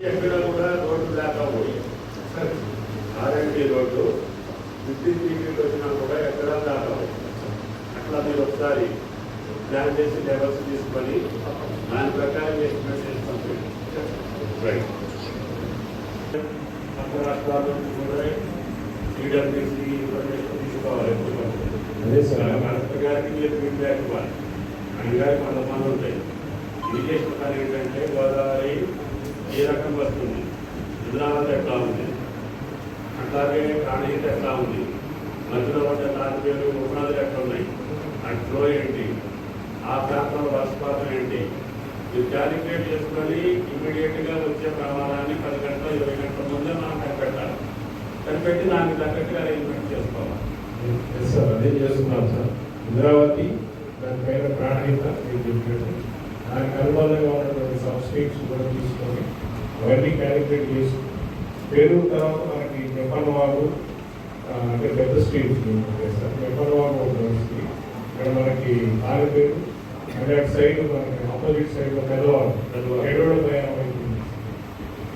ఎక్కడ కూడా రోడ్డు లేకపోయి ఆర్ఎండి రోడ్డు ఫిఫ్టీన్ ఫీట్ వచ్చినా కూడా ఎక్కడ లేకపోయి అట్లా మీరు ఒకసారి ప్లాన్ చేసి లెవెల్స్ తీసుకొని దాని ప్రకారం ఎస్టిమేట్ చేసి రైట్ పక్క రాష్ట్రాల నుంచి కూడా ఈడబ్ల్యూసీ ఇన్ఫర్మేషన్ తీసుకోవాలి అదే సార్. కలెక్టర్ గారికి మీరు ఫీడ్బ్యాక్ ఇవ్వాలి ఆయన గారికి వంద మంది ఉంటాయి ఇరిగేషన్ పని ఏంటంటే గోదావరి ఏ రకం వస్తుంది ఇంద్రావతి ఎట్లా ఉంది? అట్లాగే ప్రాణహిత ఎట్లా ఉంది? మధ్యలో పడ్డ తాటిపేరు ఉపనదులు ఎట్లా ఉన్నాయి? అటు ఫ్లో ఏంటి? ఆ ప్రాంతంలో వర్షపాతం ఏంటి? మీరు క్యాలిక్యులేట్ చేసుకొని ఇమీడియట్గా వచ్చే ప్రమాదాన్ని పది గంటల ఇరవై గంటల ముందే మనం కనిపెట్టాలి. కనిపెట్టి దానికి తగ్గట్టుగా అరేంజ్మెంట్ చేసుకోవాలి. ఎస్ సార్ అదే చేస్తున్నాం సార్ ఇంద్రావతి దానిపైన ప్రాణహిత మీరు చెప్పినట్టు. దానికి అనుబంధంగా ఉన్నటువంటి సబ్స్టేట్స్ కూడా తీసుకొని అవన్నీ క్యాలిక్యులేట్ చేసి పేరు తర్వాత మనకి నెప్పలవాగు ఆ, అంటే పెద్ద స్ట్రీట్స్ ఉంటాయి సార్ ఒక స్ట్రీట్ ఇక్కడ మనకి ఆలపేరు అంటే అటు సైడ్ మనకి ఆపోజిట్ సైడ్లో పెద్దవాగు పెద్దవాగు. ఎడవడ పైన వైపు ఉంది.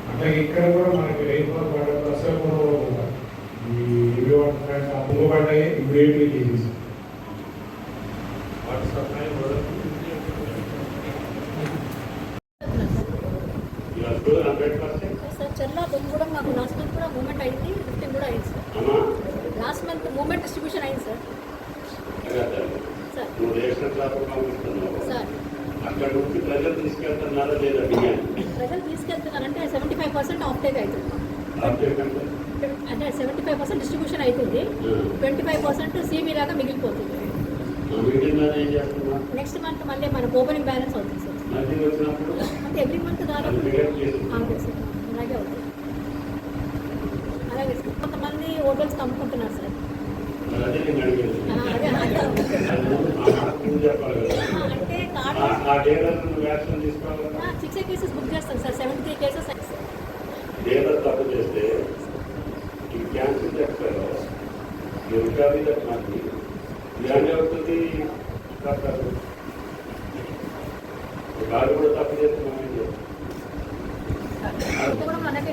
అట్లాగే ఇక్కడ కూడా మనకి రైతులు పడ్డ ప్రసవంలో కూడా ఈ ఇవి పడ్డాయి అప్పులు పడ్డాయి ఇమీడియట్లీ చేసేసి వాట్సాప్ హండ్రెడ్ పర్సెంట్ సార్ చెల్లా బొమ్మ కూడా మాకు లాస్ట్ మంత్ కూడా మూమెంట్ అయింది ఫిఫ్టీన్ కూడా అయింది సార్ అమ్మా లాస్ట్ మంత్ మూమెంట్ డిస్ట్రిబ్యూషన్ అయింది సార్ అదే రేషన్ షాప్ పంపిస్తున్నావు సార్. అక్కడ నుంచి ప్రజలు తీసుకెళ్తున్నారా లేదా బియ్యాన్ని ప్రజలు తీసుకెళ్తున్నారంటే seventy five percent off take అవుతుంది. అంటే? సెవెంటీ ఫైవ్ పర్సెంట్ డిస్ట్రిబ్యూషన్ అవుతుంది. ట్వంటీ ఫైవ్ పర్సెంట్ సిబి లాగా మిగిలిపోతుంది. నెక్స్ట్ మంత్ మళ్ళీ మనకు ఓపెనింగ్ బ్యాలెన్స్ అవుతుంది సార్. అంటే ఎవ్రీ మంత్ దాదాపు అంతే సార్. అలాగే అవుతుంది. అలాగే సార్. కొంతమంది హోటల్స్ అమ్ముకుంటున్నారు సార్. అదే నువ్వు చెప్పాలి ఆ, డేటర్ నువ్వు యాక్షన్ తీసుకోవాలి సిక్స్ కేసెస్ బుక్ చేస్తాం sir. Seventy three cases dealer తప్పు చేస్తే ఈ క్యాన్సిల్ చెప్తారు ఈ రికవరీ మనకి ఇలాంటి అవుతుంది డాక్టర్ కాదు కూడా తప్పు చేస్తున్నాం ఏం చేస్తాం? కూడా మనకే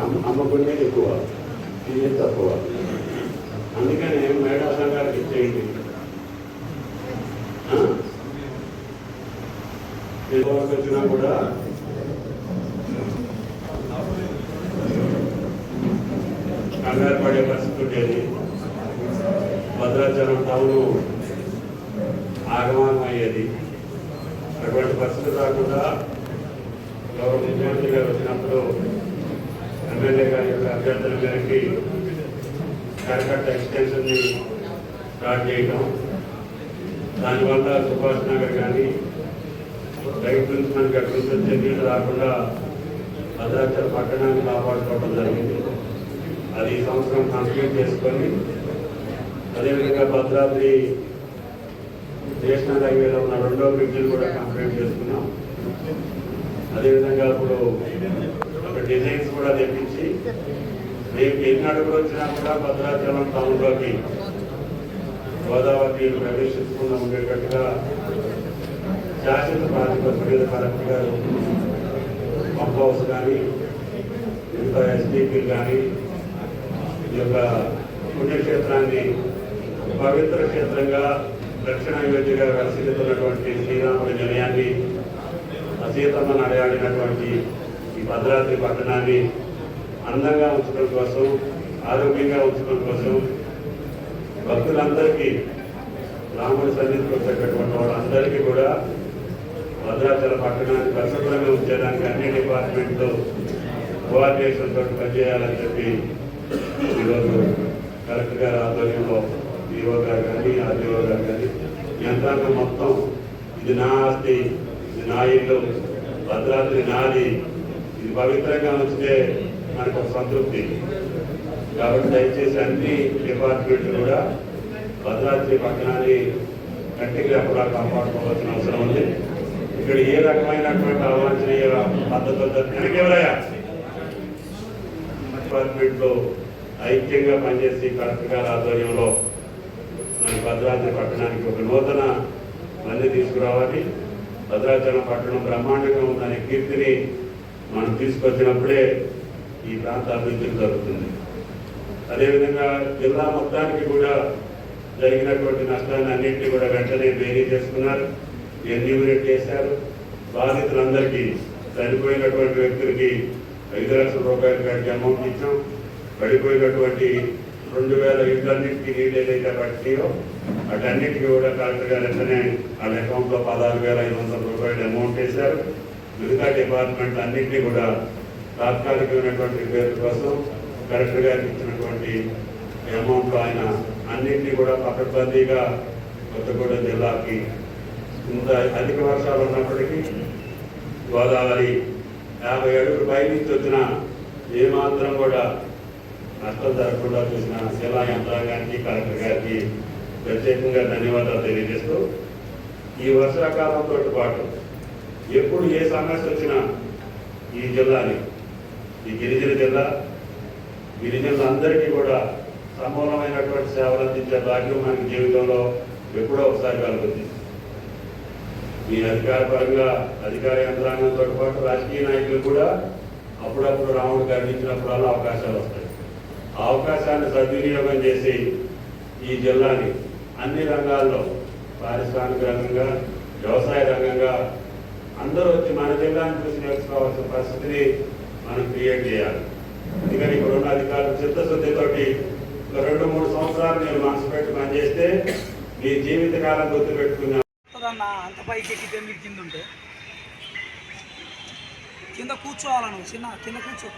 అమ్మకునే ఎక్కువ. ఇది తక్కువ. అందుకని మేడా సంఘాలకు ఇచ్చేయండి. వచ్చినా కూడా. కంగారు పడే పరిస్థితి ఉండేది. భద్రాచలం టౌన్ ఆగమనం అయ్యేది. అటువంటి పరిస్థితి రాకుండా గౌరవ ముఖ్యమంత్రి గారు వచ్చినప్పుడు ఎమ్మెల్యే గారి యొక్క అభ్యర్థుల మేరకి కరకట్ట ఎక్స్టెన్షన్ని స్టార్ట్ చేయడం దానివల్ల సుభాష్ నగర్ కానీ రైట్ మనకి అభివృద్ధి చర్యలు రాకుండా భద్రాచల పట్టణాన్ని కాపాడుకోవడం జరిగింది. అది ఈ సంవత్సరం కంప్లీట్ చేసుకొని అదేవిధంగా భద్రాద్రి నేషనల్ హైవేలో ఉన్న రెండో బ్రిడ్జిని కూడా కంప్లీట్ చేసుకున్నాం. అదేవిధంగా ఇప్పుడు డిజైన్స్ కూడా తెప్పించి రేపు ఎన్ని అడుగులు వచ్చినా కూడా భద్రాచలం టౌన్లోకి గోదావరి నీరు ప్రవేశించకుండా ఉండేటట్టుగా శాశ్వత ప్రాతిపత్తి మీద కలెక్టర్ గారు పంప్ హౌస్ కానీ ఇంకా ఎస్డిపి కానీ ఈ యొక్క పుణ్యక్షేత్రాన్ని పవిత్ర క్షేత్రంగా దక్షిణ అయోధ్యగా విలసిల్లుతున్నటువంటి శ్రీరాముడి నిలయాన్ని సీతమ్మ నడయాడినటువంటి ఈ భద్రాద్రి పట్టణాన్ని అందంగా ఉంచడం కోసం ఆరోగ్యంగా ఉంచడం కోసం భక్తులందరికీ రాముడి సన్నిధికి వచ్చేటటువంటి వాళ్ళందరికీ కూడా భద్రాచల పట్టణాన్ని పరిశుభ్రంగా ఉంచడానికి అన్ని డిపార్ట్మెంట్లు కోఆర్డినేషన్ తోటి పనిచేయాలని చెప్పి ఈరోజు కలెక్టర్ గారి ఆధ్వర్యంలో ఈఓ గారు కానీ ఆర్డీఓ గారు కానీ యంత్రాంగం మొత్తం ఇది నా ఆస్తి ఇది నా ఇల్లు భద్రాద్రి నాది. ఇది పవిత్రంగా ఉంచితే మనకు ఒక సంతృప్తి. కాబట్టి దయచేసి అన్ని డిపార్ట్మెంట్లు కూడా భద్రాద్రి పట్టణాన్ని కంటికి రెప్పలా కాపాడుకోవాల్సిన అవసరం ఉంది. ఇక్కడ ఏ రకమైనటువంటి అవాంఛనీయ పద్ధతులతో వెనకెవరయ్యా డిపార్ట్మెంట్లో ఐక్యంగా పనిచేసి కలెక్టర్ గారి ఆధ్వర్యంలో మన భద్రాద్రి పట్టణానికి ఒక నూతన మంది తీసుకురావాలి. భద్రాచలం పట్టణం బ్రహ్మాండంగా ఉందనే కీర్తిని మనం తీసుకొచ్చినప్పుడే ఈ ప్రాంత అభివృద్ధి జరుగుతుంది. అదేవిధంగా జిల్లా మొత్తానికి కూడా జరిగినటువంటి నష్టాన్ని అన్నింటినీ కూడా వెంటనే బేరీ చేసుకున్నారు. ఎన్యూమినేట్ చేశారు. బాధితులందరికీ చనిపోయినటువంటి వ్యక్తులకి ఐదు లక్షల రూపాయలు కట్టి అమౌంట్ ఇచ్చాం. పడిపోయినటువంటి రెండు వేల ఇళ్ళన్నింటికి నీళ్ళు ఏదైతే పట్టినాయో వాటన్నిటికీ కూడా కలెక్టర్ గారు వెంటనే వాళ్ళ అకౌంట్లో పదహారు వేల ఐదు వందల రూపాయలు అమౌంట్ వేశారు. మిగతా డిపార్ట్మెంట్ అన్నింటినీ కూడా తాత్కాలికమైనటువంటి పేరు కోసం కలెక్టర్ గారికి ఇచ్చినటువంటి అమౌంట్ ఆయన అన్నింటినీ కూడా పకడ్బందీగా కొత్తగూడెం జిల్లాకి ఇంత అధిక వర్షాలు ఉన్నప్పటికీ గోదావరి యాభై అడుగులు పైనుంచి వచ్చిన ఏమాత్రం కూడా నష్టం జరగకుండా చూసిన శిలా యంత్రాంగానికి కలెక్టర్ గారికి ప్రత్యేకంగా ధన్యవాదాలు తెలియజేస్తూ ఈ వర్షాకాలంతో పాటు ఎప్పుడు ఏ సమస్య వచ్చినా ఈ జిల్లాని ఈ గిరిజన జిల్లా గిరిజనులందరికీ కూడా సమూలమైనటువంటి సేవలు అందించే భాగ్యం మనకి జీవితంలో ఎప్పుడో ఒకసారి కలుగుతుంది ఈ అధికార పరంగా అధికార యంత్రాంగంతో పాటు రాజకీయ నాయకులు కూడా అప్పుడప్పుడు రాముడు కనిపించినప్పుడల్లా అవకాశాలు వస్తాయి. ఆ అవకాశాన్ని సద్వినియోగం చేసి ఈ జిల్లాని అన్ని రంగాల్లో పారిశ్రామిక రంగంగా వ్యవసాయ రంగంగా అందరూ వచ్చి మన జిల్లాను చూసి నేర్చుకోవాల్సిన పరిస్థితిని మనం క్రియేట్ చేయాలి. అందుకని ఇక్కడ ఉన్న అధికారులు చిత్తశుద్ధితోటి ఒక రెండు మూడు సంవత్సరాలు నేను మనసు పెట్టి పనిచేస్తే మీ జీవితకాలం గుర్తుపెట్టుకున్న వస్తుందన్న అంత పైకి ఎక్కితే మీరు కింద ఉంటే? కింద కూర్చోవాలను నువ్వు చిన్న కింద కూర్చో.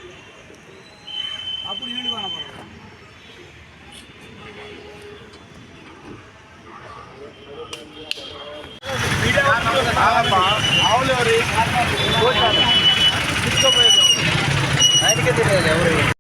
అప్పుడు నీళ్ళు కనపడదు ఆవులు ఎవరు ఆయనకే తెలియదు ఎవరు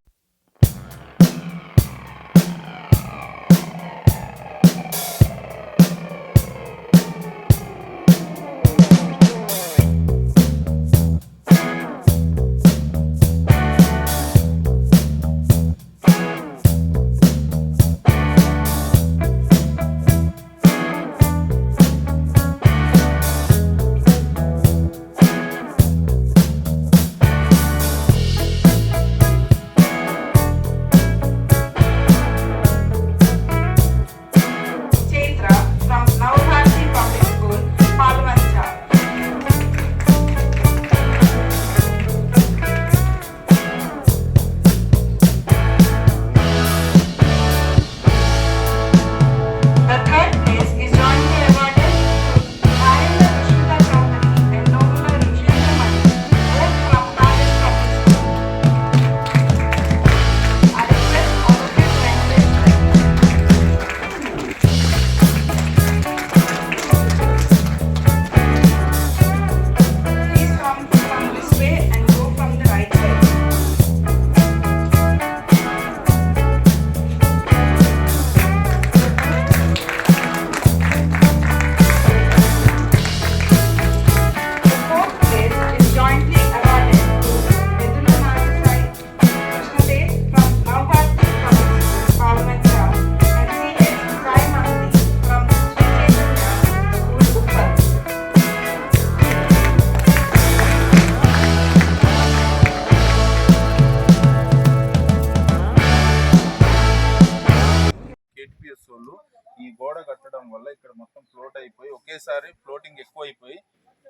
వాళ్ళు ఈ గోడ కట్టడం వల్ల ఇక్కడ మొత్తం ఫ్లోట్ అయిపోయి ఒకేసారి ఫ్లోటింగ్ ఎక్కువ అయిపోయి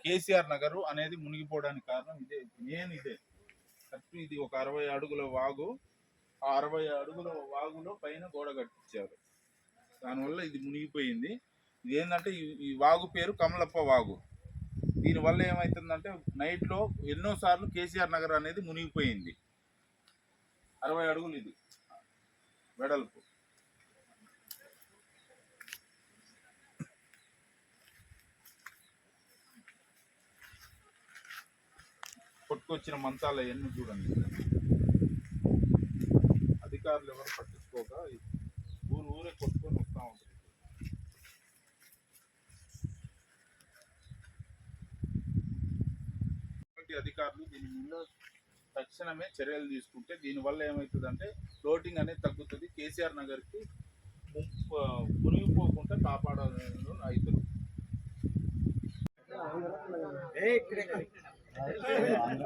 కేసీఆర్ నగరు అనేది మునిగిపోవడానికి కారణం ఇదే. మెయిన్ ఇదే. కరెక్ట్ ఇది ఒక అరవై అడుగుల వాగు. ఆ అరవై అడుగుల వాగులో పైన గోడ కట్టించారు. దానివల్ల ఇది మునిగిపోయింది. ఇది ఏంటంటే ఈ వాగు పేరు కమలప్ప వాగు. దీనివల్ల ఏమవుతుందంటే నైట్లో ఎన్నోసార్లు కేసీఆర్ నగర్ అనేది మునిగిపోయింది. అరవై అడుగులు ఇది. వెడల్పు. కొట్టుకొచ్చిన మంచాలు అవన్నీ చూడండి. అధికారులు ఎవరు పట్టించుకోక ఊరు ఊరే కొట్టుకొని వస్తూ ఉంటుంది అధికారులు దీని మీద తక్షణమే చర్యలు తీసుకుంటే దీనివల్ల ఏమవుతుందంటే ఫ్లోటింగ్ అనేది తగ్గుతుంది. కేసీఆర్ నగర్కి ముప్పు- మునిగిపోకుండా అయితే కాపాడాలి Evet.